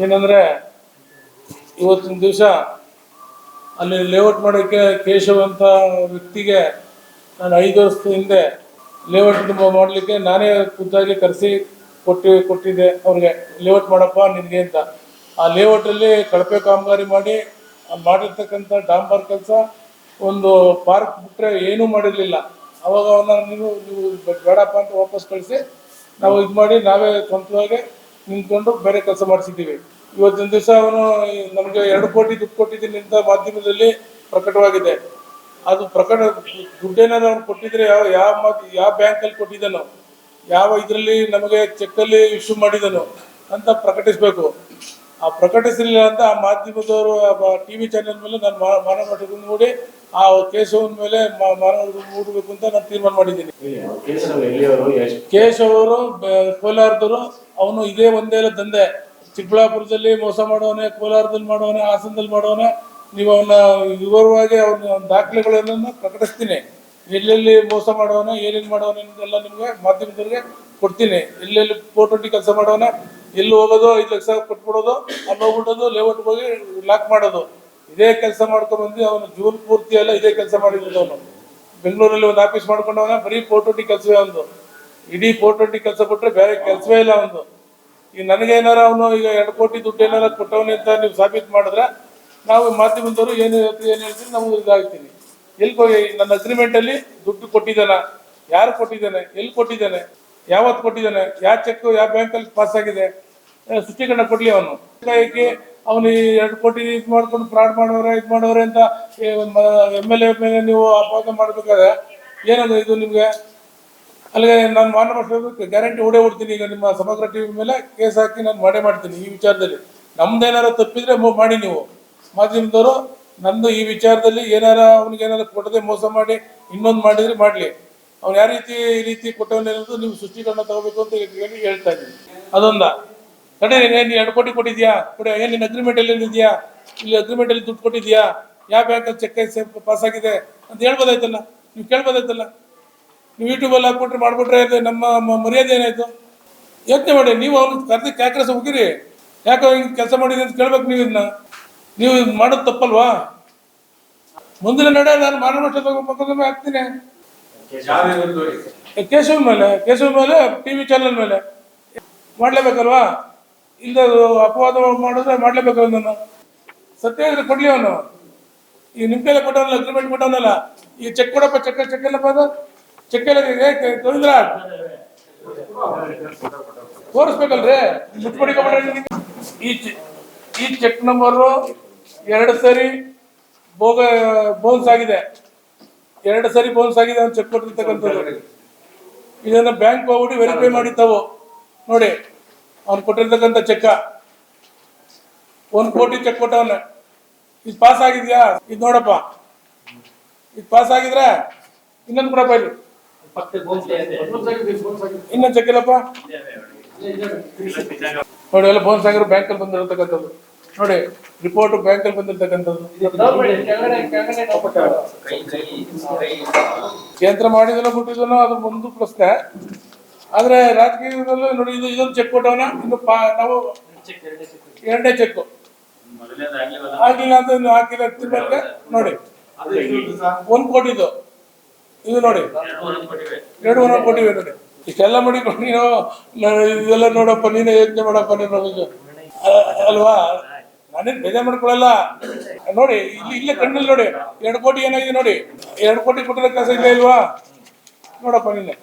ಏನಂದರೆ ಇವತ್ತಿನ ದಿವಸ ಅಲ್ಲಿ ಲೇಔಟ್ ಮಾಡೋಕ್ಕೆ ಕೇಶವ್ ಅಂತ ವ್ಯಕ್ತಿಗೆ ನಾನು ಐದು ವರ್ಷದ ಹಿಂದೆ ಲೇಔಟ್ ಮಾಡಲಿಕ್ಕೆ ನಾನೇ ಖುದ್ದಾಗಿ ಕರೆಸಿ ಕೊಟ್ಟು ಕೊಟ್ಟಿದ್ದೆ. ಅವ್ರಿಗೆ ಲೇಔಟ್ ಮಾಡಪ್ಪ ನಿನಗೆ ಅಂತ. ಆ ಲೇಔಟಲ್ಲಿ ಕಳಪೆ ಕಾಮಗಾರಿ ಮಾಡಿ ಮಾಡಿರ್ತಕ್ಕಂಥ ಡಾಂಬರ್ ಕೆಲಸ ಒಂದು ಪಾರ್ಕ್ ಬಿಟ್ಟರೆ ಏನೂ ಮಾಡಿರಲಿಲ್ಲ. ಅವಾಗ ಅವನ್ನ ನೀವು ನೀವು ಬೇಡಪ್ಪ ಅಂತ ವಾಪಸ್ ಕಳಿಸಿ, ನಾವು ಇದು ಮಾಡಿ ನಾವೇ ಸ್ವಂತವಾಗಿ ನಿಂತ್ಕೊಂಡು ಬೇರೆ ಕೆಲಸ ಮಾಡಿಸಿದ್ದೀವಿ. ಇವತ್ತಿನ ದಿವಸ ಅವನು ನಮಗೆ ಎರಡು ಕೋಟಿ ದುಡ್ಡು ಕೊಟ್ಟಿದ್ದೀನಿ ಅಂತ ಮಾಧ್ಯಮದಲ್ಲಿ ಪ್ರಕಟವಾಗಿದೆ. ಅದು ಪ್ರಕಟ ದುಡ್ಡೇನಾದ್ರು ಅವ್ನು ಕೊಟ್ಟಿದ್ರೆ ಯಾವ ಯಾವ ಮಾತು ಯಾವ ಬ್ಯಾಂಕಲ್ಲಿ ಕೊಟ್ಟಿದ್ದಾನೋ, ಯಾವ ಇದರಲ್ಲಿ ನಮಗೆ ಚೆಕ್ಕಲ್ಲಿ ಇಶ್ಯೂ ಮಾಡಿದನು ಅಂತ ಪ್ರಕಟಿಸಬೇಕು. ಆ ಪ್ರಕಟಿಸಲಿಲ್ಲ ಅಂತ ಆ ಮಾಧ್ಯಮದವರು ಟಿ ವಿ ಚಾನೆಲ್ ಮೇಲೆ ನಾನು ಮಾನವ ನೋಡಿ ಆ ಕೇಶವನ ಮೇಲೆ ಮಾನವ ಮೂಡಬೇಕು ಅಂತ ನಾನು ತೀರ್ಮಾನ ಮಾಡಿದ್ದೀನಿ. ಕೇಶವ ಅವರು ಕೋಲಾರದವರು ಅವನು ಇದೇ ಒಂದೇ ದಂಧೆ. ಚಿಕ್ಕಬಳ್ಳಾಪುರದಲ್ಲಿ ಮೋಸ ಮಾಡೋನೆ ಕೋಲಾರದಲ್ಲಿ ಮಾಡೋನೆ ಹಾಸನದಲ್ಲಿ ಮಾಡೋನೆ ನೀವು ಅವನ ವಿವರವಾಗಿ ಅವನ ದಾಖಲೆಗಳನ್ನು ಪ್ರಕಟಿಸ್ತೀನಿ. ಎಲ್ಲೆಲ್ಲಿ ಮೋಸ ಮಾಡೋನೆ ಏನೇನು ಮಾಡೋನೆ ಎಲ್ಲ ನಿಮಗೆ ಮಾಧ್ಯಮದವ್ರಿಗೆ ಕೊಡ್ತೀನಿ. ಎಲ್ಲೆಲ್ಲಿ ಫೋಟೋಟಿ ಕೆಲಸ ಮಾಡೋಣ ಎಲ್ಲಿ ಹೋಗೋದು, ಐದು ಲಕ್ಷ ಕೊಟ್ಬಿಡೋದು, ಅಲ್ಲಿ ಹೋಗ್ಬಿಡೋದು, ಲೇಔಟ್ ಹೋಗಿ ಲಾಕ್ ಮಾಡೋದು. ಇದೇ ಕೆಲಸ ಮಾಡ್ಕೊಂಡು ಬಂದು ಅವನು ಜೂನ್ ಪೂರ್ತಿ ಎಲ್ಲ ಇದೇ ಕೆಲಸ ಮಾಡಿದ್ದು ಅವನು. ಬೆಂಗಳೂರಲ್ಲಿ ಒಂದು ಆಫೀಸ್ ಮಾಡ್ಕೊಂಡವನ, ಬರೀ ಫೋಟೋಟಿ ಕೆಲಸವೇ ಒಂದು ಇಡೀ ಫೋಟೋಟಿ ಕೆಲಸ ಕೊಟ್ಟರೆ ಬೇರೆ ಕೆಲಸವೇ ಇಲ್ಲ ಅವನು ಈಗ ನನಗೇನಾರ ಅವನು ಈಗ ಎರಡು ಕೋಟಿ ದುಡ್ಡು ಏನಾರ ಕೊಟ್ಟವನೇ ಅಂತ ನೀವು ಸಾಬೀತು ಮಾಡಿದ್ರೆ, ನಾವು ಮಾಧ್ಯಮದವರು ಏನು ಹೇಳ್ತೀವಿ, ಏನು ಹೇಳ್ತೀನಿ ನಾವು ಇದಾಗ್ತೀನಿ. ಎಲ್ಲಿ ನನ್ನ ಅಗ್ರಿಮೆಂಟ್ ಅಲ್ಲಿ ದುಡ್ಡು ಕೊಟ್ಟಿದ್ದಾನ. ಯಾರು ಕೊಟ್ಟಿದ್ದಾನೆ? ಎಲ್ಲಿ ಕೊಟ್ಟಿದ್ದಾನೆ? ಯಾವತ್ತು ಕೊಟ್ಟಿದ್ದಾನೆ? ಯಾವ ಚೆಕ್ ಯಾವ ಬ್ಯಾಂಕಲ್ಲಿ ಪಾಸ್ ಆಗಿದೆ? ಸೃಷ್ಟೀಕರಣ ಕೊಡ್ಲಿ ಅವನು. ಏಕೆ? ಅವನು ಎರಡು ಕೋಟಿ ಇದು ಮಾಡ್ಕೊಂಡು ಫ್ರಾಡ್ ಮಾಡೋರೆ, ಇದು ಮಾಡೋರೆ ಅಂತ ಎಂ ಎಲ್ ಎ ಮೇಲೆ ನೀವು ಅಪವಾದ ಮಾಡಬೇಕಾದ್ರೆ ಏನದು ಇದು ನಿಮಗೆ? ಅಲ್ಲಿಗೆ ನಾನು ಮಾನವ ಗ್ಯಾರಂಟಿ ಓಡೇ ಓಡ್ತೀನಿ ಈಗ ನಿಮ್ಮ ಸಮಗ್ರ ಟಿವಿ ಮೇಲೆ ಕೇಸ್ ಹಾಕಿ ನಾನು ಮಾಡೇ ಮಾಡ್ತೀನಿ ಈ ವಿಚಾರದಲ್ಲಿ. ನಮ್ದೇನಾರು ತಪ್ಪಿದ್ರೆ ಮಾಡಿ ನೀವು. ಮಾಧ್ಯಮದವರು, ನಂದು ಈ ವಿಚಾರದಲ್ಲಿ ಏನಾರ, ಅವ್ನಿಗೆ ಏನಾರ ಕೊಡದೆ ಮೋಸ ಮಾಡಿ, ಇನ್ನೊಂದು ಮಾಡಿದ್ರೆ ಮಾಡಲಿ. ಅವ್ನು ಯಾವ ರೀತಿ ಈ ರೀತಿ ಕೊಟ್ಟವನ್ನ ನೀವು ಸೃಷ್ಟಿಕರಣ ತಗೋಬೇಕು ಅಂತ ಹೇಳಿ ಹೇಳ್ತಾ ಇದ್ದೀನಿ. ಅದೊಂದ. ಕಡೆ ನೀನು ಎರಡು ಕೋಟಿ ಕೊಟ್ಟಿದ್ಯಾ? ಕೊಡಿ ಏನು ನಿನ್ನ ಅಗ್ರಿಮೆಂಟ್ ಅಲ್ಲಿ ಇದೆಯಾ ಇಲ್ಲಿ ಅಗ್ರಿಮೆಂಟ್ ಅಲ್ಲಿ ದುಡ್ಡು ಕೊಟ್ಟಿದ್ಯಾ? ಯಾವ ಬ್ಯಾಂಕಲ್ಲಿ ಚೆಕ್ ಪಾಸ್ ಆಗಿದೆ? ಅಂತ ಹೇಳ್ಬೋದಾಯ್ತಲ್ಲ? ನೀವು ಕೇಳ್ಬೋದಾಯ್ತಲ್ಲ? ನೀವು ಯೂಟ್ಯೂಬಲ್ಲಿ ಹಾಕ್ಬಿಟ್ರೆ ಮಾಡ್ಬಿಟ್ರೆ ನಮ್ಮ ಮರ್ಯಾದೆ ಏನಾಯ್ತು? ಯೋಚನೆ ಮಾಡಿ, ನೀವು ಅವ್ನು ಕರೆದಿ ಕ್ಯಾಕ್ರೆಸ್ ಹೋಗಿರಿ ಯಾಕೋ ಹಿಂಗೆ ಕೆಲಸ ಮಾಡಿದೆ ಅಂತ ಕೇಳ್ಬೇಕು ನೀವು ಇದನ್ನ ನೀವು ಮಾಡೋದು ತಪ್ಪಲ್ವಾ? ಮುಂದಿನ ನಡೆ ನಾನು ಮಾನವ ಹಾಕ್ತೀನಿ. ಕೇಶವ ಮೇಲೆ ಕೇಶವ ಮೇಲೆ ಟಿ ವಿ ಚಾನಲ್ ಮೇಲೆ. ಮಾಡಲೇಬೇಕಲ್ವಾ? ಇಲ್ಲ ಅಪವಾದ ಮಾಡಿದ್ರೆ ಮಾಡ್ಲೇಬೇಕಲ್ಲ ನಾನು ಸತ್ಯ ಇದ್ರೆ ಕೊಡ್ಲಿ ಅವನು. ಈ ನಿಮ್ಮ ಕೈಲೇ ಕೊಟ್ಟವನಲ್ಲ ಅಗ್ರಿಮೆಂಟ್ ಕೊಟ್ಟವನಲ್ಲ? ಈ ಚೆಕ್ ಕೊಡಪ್ಪ ಚೆಕ್ ಚೆಕ್ ಎಲ್ಲಪ್ಪ ಅದು? ಚೆಕ್ ಎಲ್ಲ ತೋರಿಸ್ಬೇಕಲ್ರಿ? ಮುಟ್ಪಡಿಕೊಂಡ್ರೆ ಈ ಈ ಚೆಕ್ ನಂಬರು ಎರಡು ಸರಿ ಬೋಗ ಬೋನ್ಸ್ ಆಗಿದೆ. ಎರಡು ಸರಿ ಬೌನ್ಸ್ ಆಗಿದೆ ಅಂತ ಚೆಕ್ ಕೊಟ್ಟಿರ್ತಕ್ಕಂಥದ್ದು ಇದನ್ನು ಬ್ಯಾಂಕ್ ಹೋಗ್ಬಿಟ್ಟು ವೆರಿಫೈ ಮಾಡಿತ್ತವು ನೋಡಿ, ಅವ್ನು ಕೊಟ್ಟಿರ್ತಕ್ಕಂಥ ಚೆಕ್ಕ ಒಂದು ಕೋಟಿ ಚೆಕ್ ಕೊಟ್ಟವನ್ನ ಇದು ಪಾಸ್ ಆಗಿದ್ಯಾ? ಇದು ನೋಡಪ್ಪ. ಇದು ಪಾಸ್ ಆಗಿದ್ರೆ ಇನ್ನೊಂದು ಕೊಡಪ್ಪ ಇಲ್ಲಿ ಇನ್ನೊಂದು ಚೆಕ್ ಇಲ್ಲಪ್ಪ. ನೋಡಿ, ಎಲ್ಲ ಬೋನ್ಸ್ ಆಗಿರೋ ಬ್ಯಾಂಕಲ್ಲಿ ಬಂದಿರತಕ್ಕಂಥದ್ದು. ನೋಡಿ ರಿಪೋರ್ಟ್ ಬ್ಯಾಂಕಲ್ಲಿ ಬಂದಿರತಕ್ಕಂಥದ್ದು. ಯಂತ್ರ ಮಾಡಿದನೋ ಬಿಟ್ಟಿದನೋ ಅದು ಒಂದು ಪ್ರಶ್ನೆ. ಆದ್ರೆ ರಾಜಕೀಯದಲ್ಲೂ ನೋಡಿ ಇದು ಇದೊಂದು ಚೆಕ್ ಕೊಟ್ಟವನ ಇನ್ನು ಪಾ ನಾವು ಎರಡನೇ ಚೆಕ್ ಆಗಿಲ್ಲ ಅಂತ ಹಾಕಿಲ್ಲ ತಿರ್ಗಾ ನೋಡಿ. ಒಂದ್ ಕೋಟಿ ಇದು. ನೋಡಿ. ಎರಡು ಒಂದೊಂದು ಕೋಟಿ ನೋಡಿ. ಇಷ್ಟೆಲ್ಲ ಮಾಡಿಕೊಂಡು ನೀನು ನಾನು ಇದೆಲ್ಲ ನೋಡಪ್ಪ ನೀನೇ ಯೋಚನೆ ಮಾಡಪ್ಪ ನೀನು ಇದು. ಅಲ್ವಾ? ನಾನೇನು ಬೇಜಾರು ಮಾಡ್ಕೊಳಲ್ಲ. ನೋಡಿ, ಇಲ್ಲಿ ಇಲ್ಲೇ ಕಣ್ಣಲ್ಲಿ ನೋಡಿ, ಎರಡು ಕೋಟಿ ಏನಾಗಿದೆ ನೋಡಿ. ಎರಡು ಕೋಟಿ ಕೊಟ್ಟಿರೋ ಕೆಲಸ ಇಲ್ಲ ಇಲ್ವಾ? ನೋಡಪ್ಪ ನೀನೆ